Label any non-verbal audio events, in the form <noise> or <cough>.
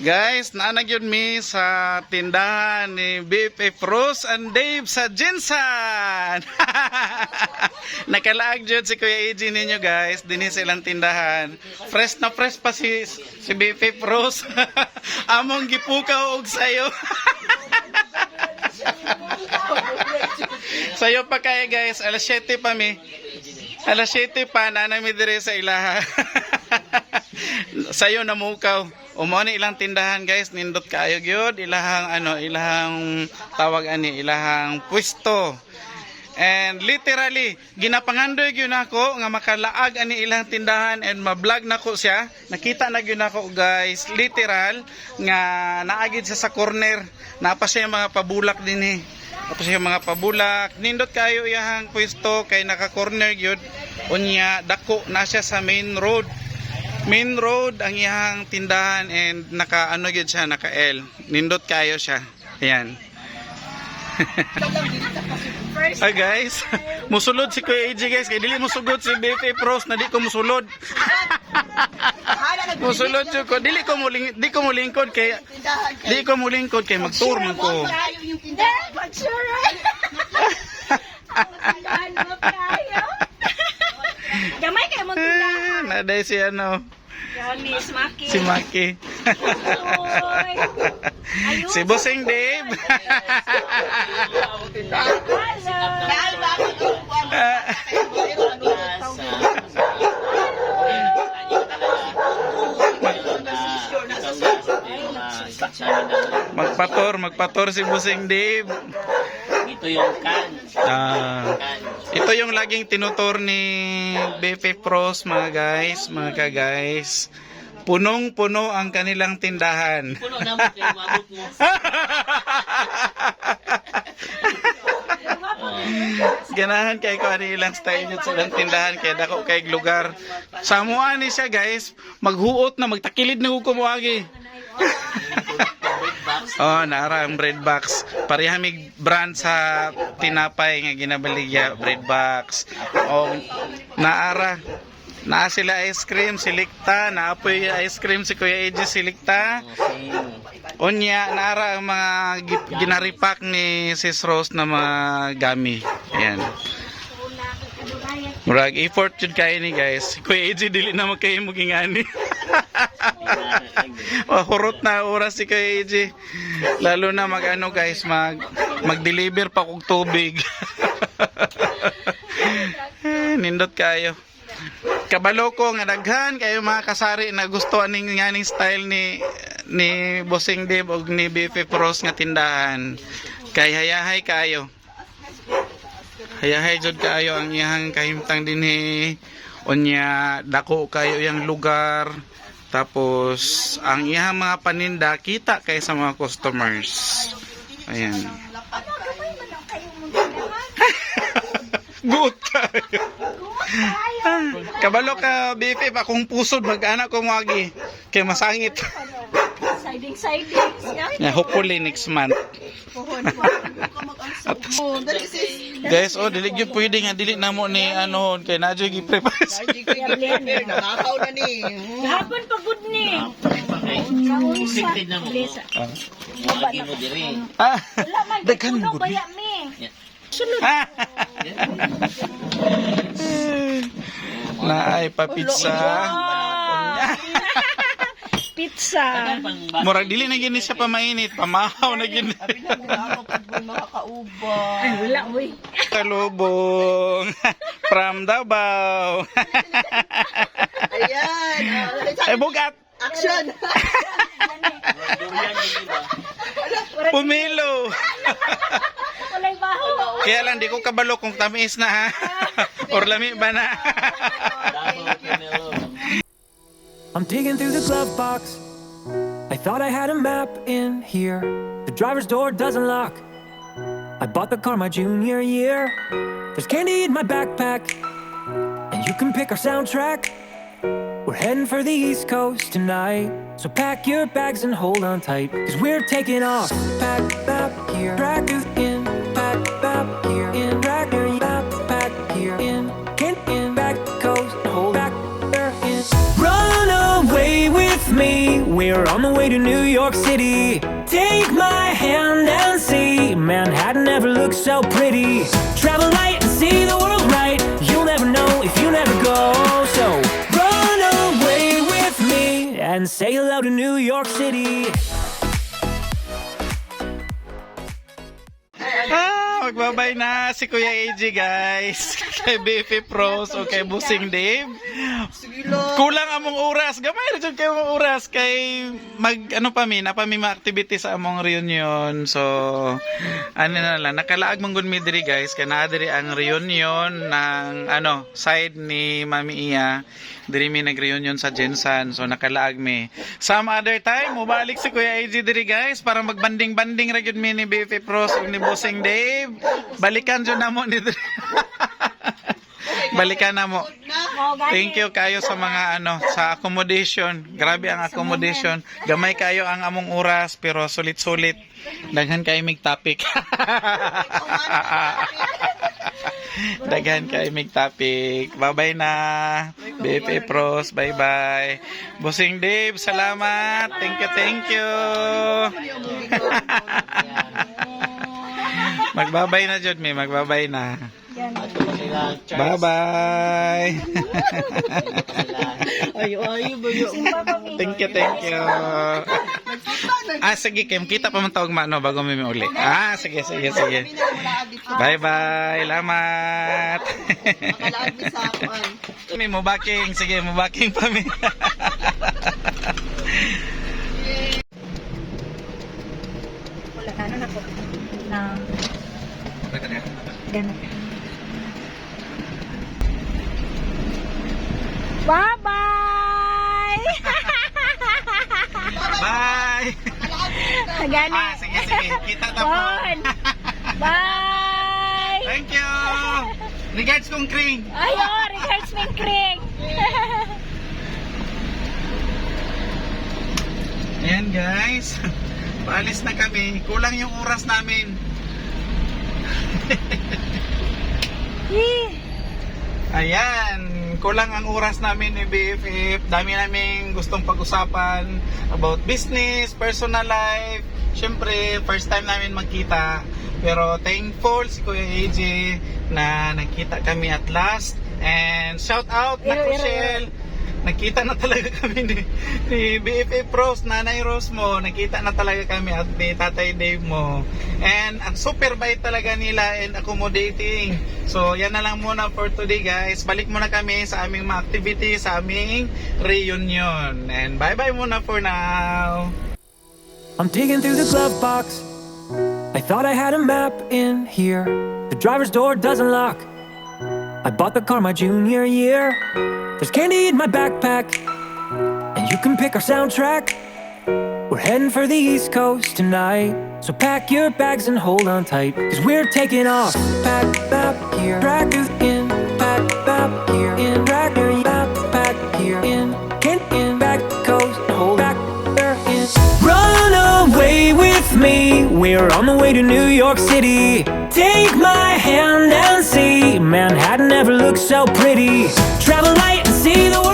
Guys, naanag yun mi sa tindahan ni BFF Rose and Dave sa Jinsan. <laughs> Nakalaag dyan si Kuya AJ ninyo guys. Dini silang tindahan. Fresh na fresh pa si, si BFF Rose. <laughs> Among gipukaw og sayo. <laughs> sayo pa kaya guys. Alas 7 pa mi. Alas 7 pa. Nanami dire sa ilaha. sayo na mukaw. Umo ni ilang tindahan guys, nindot kaayo gyud ilahang ano, ilahang tawag ani, ilahang pwesto. And literally, ginapangandoy gyud nako nga makalaag ani ilang tindahan and ma-vlog nako siya. Nakita na gyud nako guys, literal nga naagid siya sa corner. Napa siya mga pabulak dinhi. Tapos siya mga pabulak. Nindot kayo iyahang pwesto kay naka-corner gyud. Unya dako na siya sa main road main road ang iyang tindahan and naka ano gyud siya naka L. Nindot kayo siya. Ayan. <laughs> Ay guys, <laughs> musulod si Kuya AJ guys, kay dili musugod si BP Pros na di ko musulod. <laughs> musulod jud ko, dili ko muling di ko mulingkod kay di ko mulingkod kay magtour man ko. Gamay kayo mo Naday si ano, smaki. si Maki. Oy. Ayun. si <laughs> Bossing Dave. <laughs> magpator, magpator si Bossing Dave. Ito yung can. Ah, Can. Ito yung laging tinutur ni BP Pros mga guys, mga ka-guys. Punong-puno ang kanilang tindahan. Puno naman kayo, mabot mo. <laughs> Ganahan kay ko ano ilang style nyo sa ilang tindahan kay dako kay lugar. Samuan ni siya guys, maghuot na magtakilid na kumuagi. Oh, naara ang bread box. Pareha mig brand sa tinapay nga ginabaligya bread box. Oh, naara Naa sila ice cream, silikta, naapoy ice cream si Kuya Eji silikta. Unya, naara ang mga gi- ginaripak ni Sis Rose na mga gami. Ayan. Murag effort yun kayo ni guys. Kuya AJ, dili na magkayo mo gingani. <laughs> <laughs> Mahurot na oras si Kuya AJ. Lalo na mag ano guys, mag mag-deliver pa kog tubig. <laughs> Nindot kayo. Kabalo ko nga daghan kayo mga kasari na gusto aning nganing style ni ni Bossing Dave og ni BP Pros nga tindahan. Kay hayahay kayo. Hayahay jud kayo ang iyang kahimtang dinhi. Unya dako kayo yang lugar. Tapos ang iyang mga paninda kita kay sa mga customers. Ayan. <laughs> Good kayo. Kabalo ka, BP, pa kung pusod, mag-anak ko mwagi. Kaya masangit. Siding, siding. Yeah, hopefully next month. Guys, oh, dili gyud pwede nga dili na mo ni ano kay nadyo gi <laughs> prepare. Nakakaw na ni. Gahapon pagod ni. Expected na mo. Lagi mo diri. Ah, Wala man. daghan Puno gud. Sunod. <laughs> na ay pa pizza. Ah. Pizza. Murag dili na gini siya pamainit, pamahaw na gini. Nakakaw pag mo makakauba. Ay, wala, uy. Kalubong <laughs> from Davao. <laughs> Ayan. ay bugat. Action. Pumilo. Walay baho. Kaya lang di ko kabalo kung tamis na ha. <laughs> Or lami ba na. I'm digging through the glove box. I thought I had a map in here. The driver's door doesn't lock. I bought the car my junior year. There's candy in my backpack. And you can pick our soundtrack. We're heading for the East Coast tonight. So pack your bags and hold on tight. Cause we're taking off. Pack map here. Track in. Pack map here. In. We're on the way to New York City. Take my hand and see. Manhattan never looks so pretty. Travel light and see the world right. You'll never know if you never go. So run away with me and say hello to New York City. Magbabay na si Kuya AJ guys. <laughs> kay BP Pros o kay Busing Dave. Kulang among oras. Gamay ra jud kay among oras kay mag ano pa mi, napa mi mga activity sa among reunion. So ano na lang nakalaag gud mi diri guys kay naa diri ang reunion ng ano side ni Mami Iya. Diri mi nag-reunion sa Jensan. So nakalaag mi. Some other time mubalik si Kuya AJ diri guys para magbanding-banding ra gyud mi ni BP Pros ni Busing Dave. Balikan jud namo ni diri. Balikan na mo. Thank you kayo sa mga ano sa accommodation. Grabe ang accommodation. Gamay kayo ang among oras pero sulit-sulit. Daghan kayo mig topic. <laughs> Daghan kayo mig topic. Bye-bye na. BP Pros, bye-bye. Busing Dave, salamat. Thank you, thank you. <laughs> Magbabay na jud mi, magbabay na. Bye-bye. Ayo, ayo, bayo. thank you, thank you. Ah, sige, Kim. Kita pa man tawag mano bago may uli. Ah, sige, sige, sige. Bye-bye. Lamat. Nakalaad mi sa akuan. <laughs> May mubaking. Sige, mubaking pa mi. Wala ka na ako. Na, ganun. Bye-bye! Bye. <laughs> Gani. Ah, sige, sige. Kita ta po. Bon. Bye! Thank you. Regards kong kring. Ayo, regards Ming Kring. Ayan guys. Paalis na kami. Kulang yung oras namin. <laughs> Ayan, kulang ang oras namin ni BFF. Dami naming gustong pag-usapan about business, personal life. Siyempre, first time namin magkita. Pero thankful si Kuya AJ na nagkita kami at last. And shout out na Rochelle. Nakita na talaga <laughs> kami ni, ni BFF Pros, Nanay Rose mo. Nakita na talaga kami at ni Tatay Dave mo. And ang super bait talaga nila and accommodating. So yan na lang muna for today guys. Balik muna kami sa aming mga activities, sa aming reunion. And bye bye muna for now. I'm digging through the glove box. I thought I had a map in here. The driver's door doesn't lock. I bought the car my junior year. There's candy in my backpack. And you can pick our soundtrack. We're heading for the East Coast tonight. So pack your bags and hold on tight. Cause we're taking off. Pack, map here. Track in. Pack, map here. In. Me. We're on the way to New York City. Take my hand and see. Manhattan never looks so pretty. Travel light and see the world